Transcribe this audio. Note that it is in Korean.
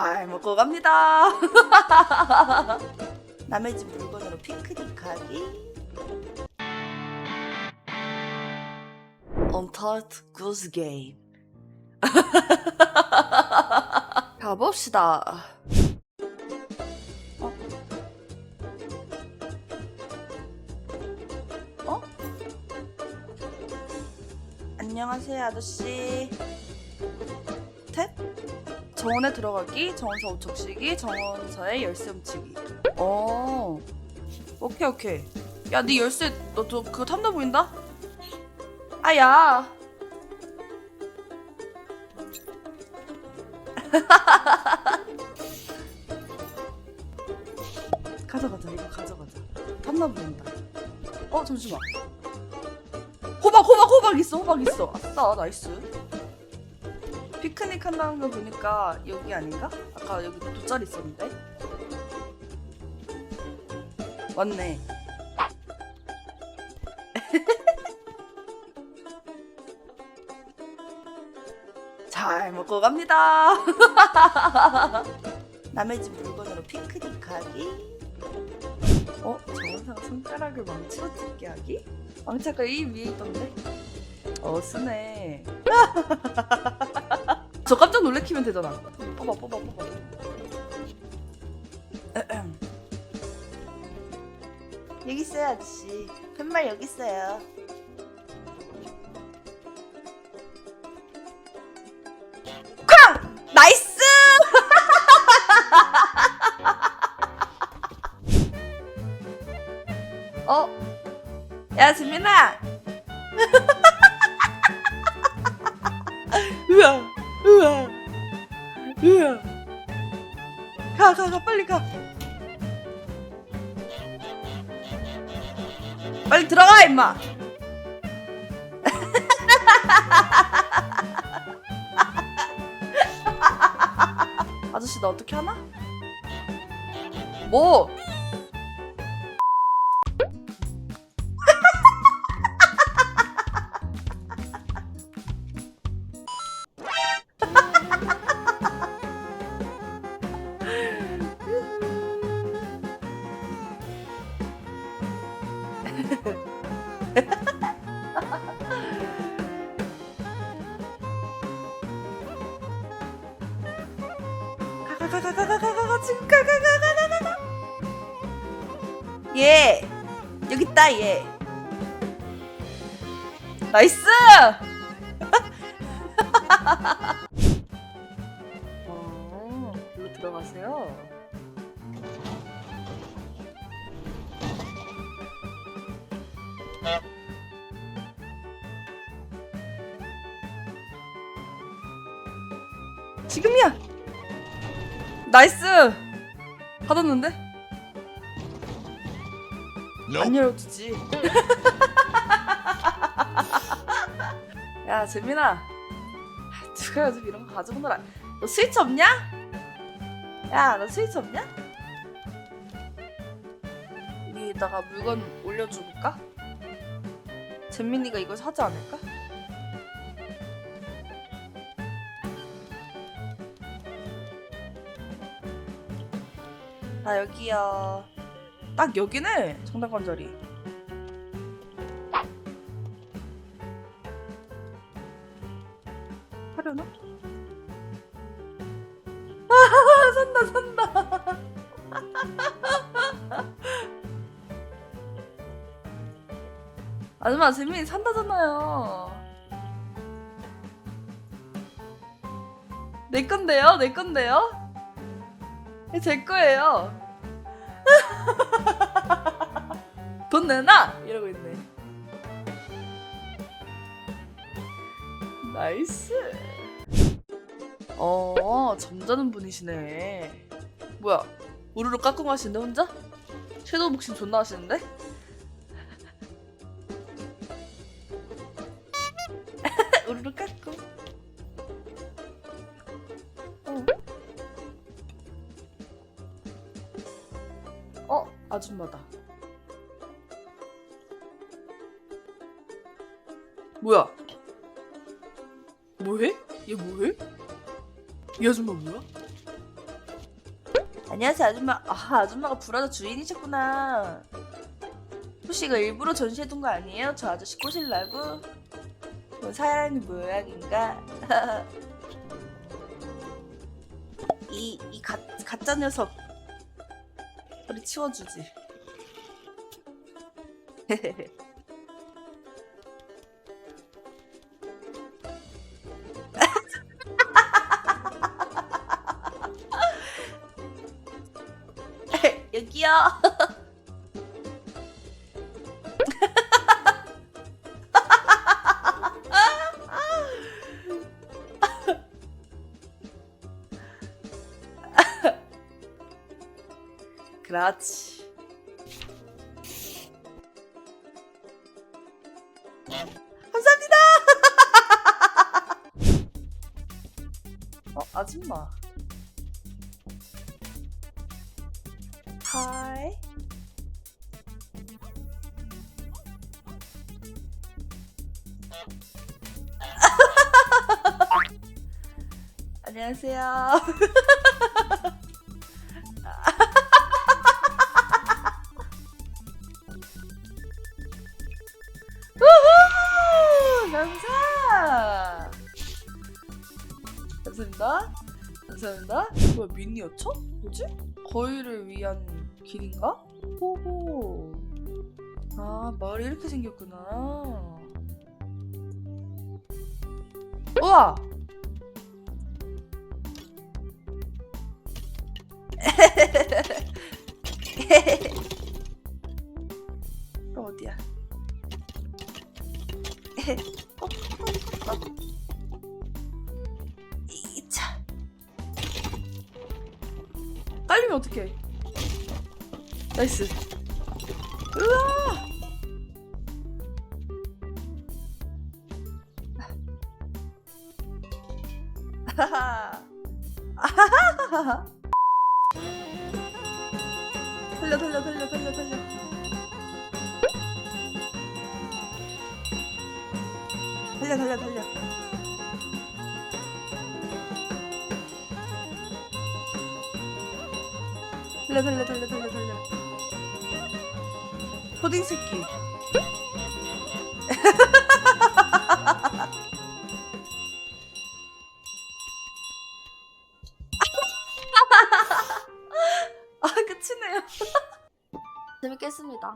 잘 먹고 갑니다. 남의 집 물건으로 피크닉하기. 언타트 구스 게임. 가봅시다. 어? 어? 안녕하세요, 아저씨. 탭? 정원에 들어가기, 정원사 우척시기, 정원사의 열쇠 훔치기. 어, 오케이 오케이. 야, 네 열쇠 너 저 그거 탐나 보인다? 아야. 가져가자 이거 가져가자. 탐나 보인다. 어 잠시만. 호박 호박 호박 있어 호박 있어. 아싸 나이스. 피크닉 한다는 거 보니까 여기 아닌가? 아까 여기 돗자리 있었는데. 맞네. 잘 먹고 갑니다. 남의 집 물건으로 피크닉하기. 어? 정원사가 손가락을 망치로 찢게 하기? 망치가 이 위에 있던데? 어 쓰네. 저 깜짝 놀래키면 되잖아. 뽑아 뽑아 뽑아. 여기 있어요 아저씨. 팻말 여기 있어요. 쾅! 나이스! 어? 야 지민아! 가, 가, 가, 빨리 가! 빨리 들어가, 임마! 아저씨, 나 어떻게 하나? 뭐? 가가가가가가가 지금 가가가가가가가 예 여기 있다 예 나이스 어, 일로 들어가세요 지금이야 나이스 받았는데 안 열어주지 야 재민아 누가 요즘 이런 거 가지고 놀아 너 스위치 없냐? 야 너 스위치 없냐? 여기다가 물건 올려줄까? 재민이가 이걸 사지 않을까? 아 여기요. 딱 여기네 정답관 자리 하려나? 아 산다 산다. 아줌마 재민이 산다잖아요. 내 건데요 내 건데요? 제 거예요 돈 내놔! 이러고 있네. 나이스! 어 점잖은 분이시네. 뭐야 우르르 깎고 가시는데 혼자? 섀도우 복싱 존나 하시는데? 우르르 깎고 아줌마다 뭐야 뭐해? 얘 뭐해? 이 아줌마 뭐야? 안녕하세요 아줌마. 아 아줌마가 브라더 주인이셨구나. 혹시 이거 일부러 전시해둔 거 아니에요? 저 아저씨 꼬실라고? 뭐 사람이 모양인가? 이, 이 가, 가짜 녀석 우리 치워주지. 여기요 그렇지 감사합니다. 어 아줌마. 하이 안녕하세요 뭐야, 미니 여쳐? 뭐지? 거위를 위한 길인가? 호호. 아, 마을이 이렇게 생겼구나. 우와! 깔리면 어떡해. 나이스. 으아! 달려 달려 달려 달려 달려 달려 달려 달려 달려 달려 달려 달려 달려. 초딩 새끼. 아 끝이네요. 재밌게 했습니다